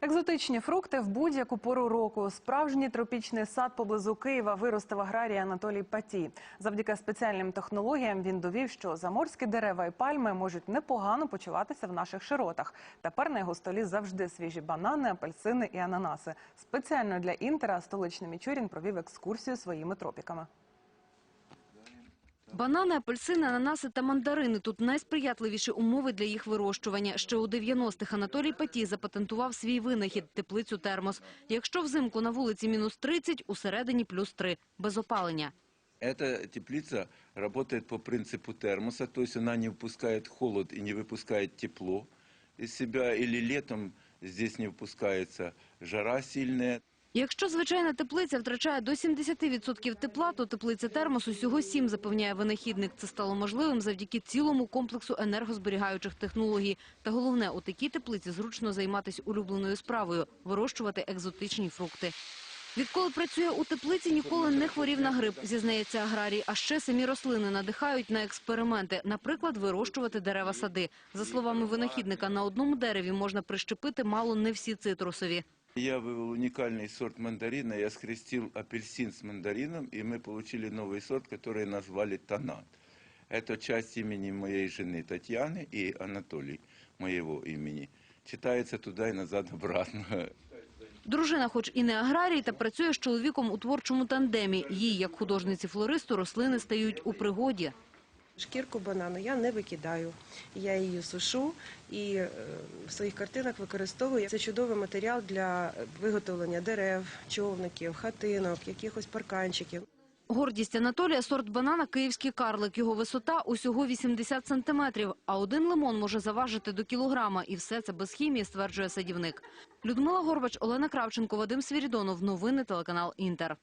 Екзотичні фрукти в будь-яку пору року. Справжній тропічний сад поблизу Києва виростив аграрій Анатолій Патій. Завдяки спеціальним технологіям він довів, що заморські дерева і пальми можуть непогано почуватися в наших широтах. Тепер на його столі завжди свіжі банани, апельсини і ананаси. Спеціально для інтера столичний Мічурін провів екскурсію своїми тропіками. Банани, апельсини, ананаси та мандарини – тут найсприятливіші умови для їх вирощування. Ще у 90-х Анатолій Патій запатентував свій винахід – теплицю термос. Якщо взимку на вулиці мінус 30, усередині плюс 3, без опалення. Эта теплица работает по принципу термоса, то есть она не впускает холод и не выпускает тепло из себя, или летом здесь не впускается жара сильная. Якщо звичайна теплиця втрачає до 70% тепла, то теплиця термос усього 7, запевняє винахідник. Це стало можливим завдяки цілому комплексу енергозберігаючих технологій. Та головне, у такій теплиці зручно займатися улюбленою справою – вирощувати екзотичні фрукти. Відколи працює у теплиці, ніколи не хворів на грип, зізнається аграрій. А ще самі рослини надихають на експерименти. Наприклад, вирощувати дерева сади. За словами винахідника, на одному дереві можна прищепити мало не всі цитрусові. Я вывел уникальный сорт мандарина, я скрестил апельсин с мандарином, и мы получили новый сорт, который назвали тонат. Это часть имени моей жены Татьяны и Анатолий, моего имени. Читается туда и назад обратно. Дружина, хоч і не аграрій, та працює з чоловіком у творчому тандемі. Їй, як художниці-флористу, рослини стають у пригоді. Шкірку банану я не викидаю. Я її сушу і е, в своїх картинах використовую. Це чудовий матеріал для виготовлення дерев, човників, хатинок, якихось парканчиків. Гордість Анатолія – сорт банана «Київський карлик». Його висота усього 80 сантиметрів, а один лимон може заважити до кілограма. І все це без хімії, стверджує садівник. Людмила Горбач, Олена Кравченко, Вадим Свірідонов. Новини телеканал «Інтер».